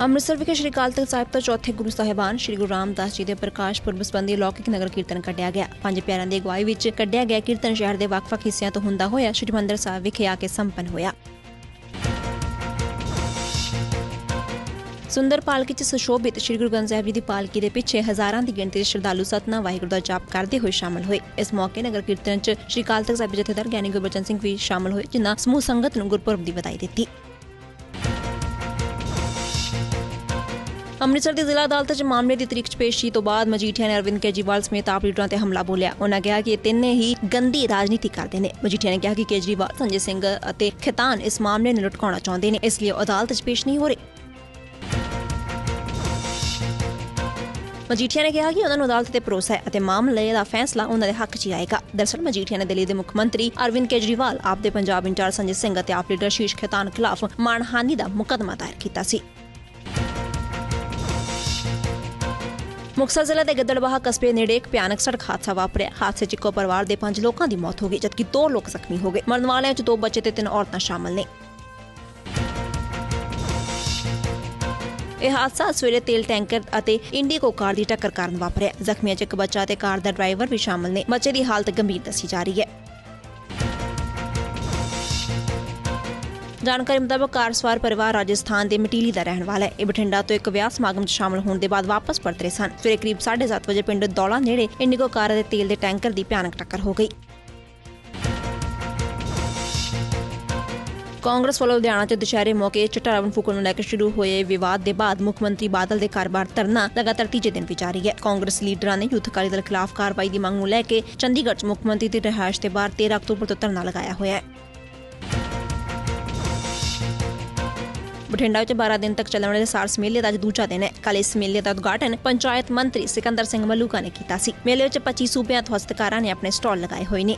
ਅੰਮ੍ਰਿਤਸਰ ਵਿਖੇ ਸ਼੍ਰੀ ਅਕਾਲ ਤਖਤ ਸਾਹਿਬ ਤੋਂ ਚੌਥੇ ਗੁਰੂ ਸਾਹਿਬਾਨ ਸ਼੍ਰੀ ਗੁਰੂ ਰਾਮਦਾਸ ਜੀ ਦੇ ਪ੍ਰਕਾਸ਼ ਪੁਰਬ ਸੰਬੰਧੀ ਲੌਕਿਕ ਨਗਰ ਕੀਰਤਨ ਕੱਢਿਆ ਗਿਆ। ਪੰਜ ਪਿਆਰਿਆਂ ਦੀ ਅਗਵਾਈ ਵਿੱਚ ਕੱਢਿਆ ਗਿਆ ਕੀਰਤਨ ਸ਼ਹਿਰ ਦੇ ਵੱਖ-ਵੱਖ ਹਿੱਸਿਆਂ ਤੋਂ ਹੁੰਦਾ ਹੋਇਆ ਸ਼੍ਰੀ ਮੰਦਰ ਸਾਹਿਬ ਵਿਖੇ ਆ ਕੇ ਸੰਪੰਨ ਹੋਇਆ। ਸੁੰਦਰ ਪਾਲਕੀ ਚ ਸੁਸ਼ੋਭਿਤ ਸ਼੍ਰੀ ਗੁਰੂ ਗ੍ਰੰਥ ਸਾਹਿਬ ਜੀ ਦੀ ਪਾਲਕੀ ਦੇ ਪਿੱਛੇ ਹਜ਼ਾਰਾਂ ਦੀ ਗਿਣਤੀ ਦੇ ਸ਼ਰਧਾਲੂ ਸਤਨਾ ਵਾਹਿਗੁਰੂ ਦਾ ਜਾਪ ਕਰਦੇ ਹੋਏ ਸ਼ਾਮਲ ਹੋਏ। ਇਸ ਮੌਕੇ ਨਗਰ ਕੀਰਤਨ ਚ ਸ਼੍ਰੀ ਅਕਾਲ ਤਖਤ ਸਾਹਿਬ ਜਥੇਦਾਰ ਗਿਆਨੀ ਗੁਰਬਚਨ ਸਿੰਘ ਵੀ ਸ਼ਾਮਲ ਹੋਏ, ਜਿਨ੍ਹਾਂ ਸਮੂਹ ਸੰਗਤ ਨੂੰ ਗੁਰਪੁਰਬ ਦੀ ਵਧਾਈ ਦਿੱਤੀ। ਅੰਮ੍ਰਿਤਸਰ ਦੀ ਜ਼ਿਲ੍ਹਾ ਅਦਾਲਤ 'ਚ ਮਾਮਲੇ ਦੀ ਤਰੀਕ 'ਚ ਪੇਸ਼ੀ ਤੋਂ ਬਾਅਦ ਮਜੀਠੀਆ ਨੇ ਅਰਵਿੰਦ ਕੇਜਰੀਵਾਲ ਸਮੇਤ ਆਪ ਲੀਡਰਾਂ ਤੇ ਹਮਲਾ ਬੋਲਿਆ। ਉਹਨਾਂ ਕਿਹਾ ਕਿ ਇਹ ਤਿੰਨੇ ਹੀ ਗੰਦੀ ਰਾਜਨੀਤੀ ਕਰਦੇ ਨੇ। ਮਜੀਠੀਆ ਨੇ ਕਿਹਾ ਕਿ ਕੇਜਰੀਵਾਲ, ਸੰਜੇ ਸਿੰਘ ਅਤੇ ਖਿਤਾਨ ਇਸ ਮਾਮਲੇ ਨੂੰ ਲਟਕਾਉਣਾ ਚਾਹੁੰਦੇ ਨੇ, ਇਸ ਲਈ ਅਦਾਲਤ 'ਚ ਪੇਸ਼ ਨਹੀਂ ਹੋ ਰਹੇ। ਮਜੀਠੀਆ ਨੇ ਕਿਹਾ ਕਿ ਉਹਨਾਂ ਨੂੰ ਅਦਾਲਤ ਤੇ ਭਰੋਸਾ ਹੈ ਅਤੇ ਮਾਮਲੇ ਦਾ ਫੈਸਲਾ ਉਹਨਾਂ ਦੇ ਹੱਕ 'ਚ ਹੀ ਆਏਗਾ। ਦਰਸਲ ਮਜੀਠੀਆ ਨੇ ਦਿੱਲੀ ਦੇ ਮੁੱਖ ਮੰਤਰੀ ਅਰਵਿੰਦ ਕੇਜਰੀਵਾਲ, ਆਪ ਦੇ ਪੰਜਾਬ ਇੰਚਾਰਜ ਸੰਜੇ ਸਿੰਘ ਅਤੇ ਆਪ ਲੀਡਰ ਸ਼ੀਸ਼ ਖੇਤਾਨ ਖਿਲਾਫ ਮਾਣਹਾਨੀ ਦਾ ਮੁਕੱਦਮਾ ਦਾਇਰ ਕੀਤਾ ਸੀ। ਮੁਕਤਸਰ ਜ਼ਿਲ੍ਹੇ ਦੇ ਗਿੱਦੜਬਾਹਾ ਕਸਬੇ ਨੇੜੇ ਇੱਕ ਭਿਆਨਕ ਸੜਕ ਹਾਦਸਾ ਵਾਪਰਿਆ। ਹਾਦਸੇ 'ਚ ਇੱਕੋ ਪਰਿਵਾਰ ਦੇ ਪੰਜ ਲੋਕਾਂ ਦੀ ਮੌਤ ਹੋ ਗਈ, ਜਦਕਿ ਦੋ ਲੋਕ ਜ਼ਖਮੀ ਹੋ ਗਏ। ਮਰਨ ਵਾਲਿਆਂ 'ਚ ਦੋ ਬੱਚੇ ਤੇ ਤਿੰਨ ਔਰਤਾਂ ਸ਼ਾਮਲ ਨੇ। ਇਹ ਹਾਦਸਾ ਸਵੇਰੇ ਤੇਲ ਟੈਂਕਰ ਅਤੇ ਇੰਡੀਗੋ ਕਾਰ ਦੀ ਟੱਕਰ ਕਾਰਨ ਵਾਪਰਿਆ। ਜ਼ਖਮੀਆਂ 'ਚ ਇੱਕ ਬੱਚਾ ਤੇ ਕਾਰ ਦਾ ਡਰਾਈਵਰ ਵੀ ਸ਼ਾਮਲ ਨੇ। ਬੱਚੇ ਦੀ ਹਾਲਤ ਗੰਭੀਰ ਦੱਸੀ ਜਾ ਰਹੀ ਹੈ। ਜਾਣਕਾਰੀ ਮੁਤਾਬਕ ਕਾਰ ਸਵਾਰ ਪਰਿਵਾਰ ਰਾਜਸਥਾਨ ਦੇ ਮਟੀਲੀ ਦਾ ਰਹਿਣ ਵਾਲਾ ਹੈ। ਇਹ ਬਠਿੰਡਾ ਤੋਂ ਇੱਕ ਵਿਆਹ ਸਮਾਗਮ 'ਚ ਸ਼ਾਮਲ ਹੋਣ ਦੇ ਬਾਅਦ ਵਾਪਸ ਪਰਤ ਰਹੇ ਸਨ। ਸਵੇਰੇ ਕਰੀਬ 7:30 ਵਜੇ ਪਿੰਡ ਦੌਲਾ ਨੇੜੇ ਇੰਡੀਗੋ ਕਾਰ ਅਤੇ ਤੇਲ ਦੇ ਟੈਂਕਰ ਦੀ ਭਿਆਨਕ ਟੱਕਰ ਹੋ ਗਈ। ਕਾਂਗਰਸ ਵੱਲੋਂ ਲੁਧਿਆਣਾ 'ਚ ਦੁਸ਼ਹਿਰੇ ਮੌਕੇ ਚਿੱਟਾ ਫੂਕਣ ਨੂੰ ਲੈ ਕੇ ਸ਼ੁਰੂ ਹੋਏ ਵਿਵਾਦ ਦੇ ਬਾਅਦ ਮੁੱਖ ਮੰਤਰੀ ਬਾਦਲ ਦੇ ਕਾਰੋਬਾਰ ਧਰਨਾ ਲਗਾਤਾਰ ਤੀਜੇ ਦਿਨ ਵੀ ਜਾਰੀ ਹੈ। ਕਾਂਗਰਸ ਲੀਡਰਾਂ ਨੇ ਯੂਥ ਅਕਾਲੀ ਦਲ ਖਿਲਾਫ ਕਾਰਵਾਈ ਦੀ ਮੰਗ ਨੂੰ ਲੈ ਕੇ ਚੰਡੀਗੜ੍ਹ 'ਚ ਮੁੱਖ ਮੰਤਰੀ ਦੀ ਰਿਹਾਇਸ਼ ਦੇ ਬਾਹਰ 13 ਅਕਤੂਬਰ ਤੋਂ ਧਰਨਾ ਲਗਾਇਆ ਹੋਇਆ ਹੈ। ਬਠਿੰਡਾ ਵਿੱਚ 12 ਦਿਨ ਤੱਕ ਚੱਲਣ ਵਾਲੇ ਸਾਰਸ ਮੇਲੇ ਦਾ ਅੱਜ ਦੂਜਾ ਦਿਨ ਹੈ। ਕੱਲ ਇਸ ਮੇਲੇ ਦਾ ਉਦਘਾਟਨ ਪੰਚਾਇਤ ਮੰਤਰੀ ਸਿਕੰਦਰ ਸਿੰਘ ਮਲੂਕਾ ਨੇ ਕੀਤਾ ਸੀ। ਮੇਲੇ ਵਿੱਚ 25 ਸੂਬਿਆਂ ਤੋਂ ਹਸਤਕਾਰਾਂ ਨੇ ਆਪਣੇ ਸਟਾਲ ਲਗਾਏ ਹੋਏ ਨੇ।